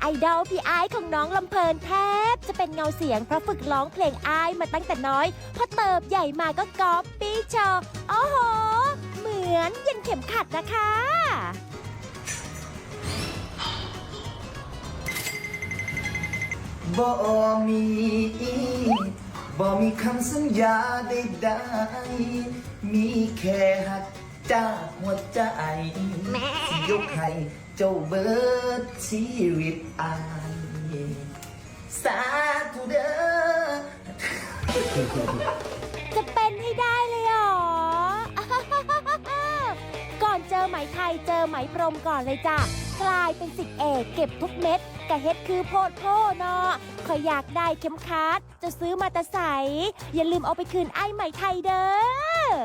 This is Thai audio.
ไอเดาพี่ไอของน้องลำเพลินแทบ จะเป็นเงาเสียงเพราะฝึกร้องเพลงไอายมาตั้งแต่น้อย พอเติบใหญ่มาก็ก๊อปปี้โชว์โอ้โห เหมือนเย็นเข็มขัดนะคะ บ่มีบ่มีคำสัญญาใดๆมีแค่หัก จากหัวใจที่ยกให้เจ้าเบิดชีวิตอายสาธุเด้อจะเป็นให้ได้เลยเหรอ ก่อนเจอไหมไทยเจอไหมพรมก่อนเลยจ้ะ กลายเป็นสิทธิเอกเก็บทุกเม็ดกะเฮ็ดคือโพดโพเนาะขอยอยากได้เข็มคัดจะซื้อมาแต่ใส อย่าลืมเอาไปคืนไอ้ไหมไทยเด้อ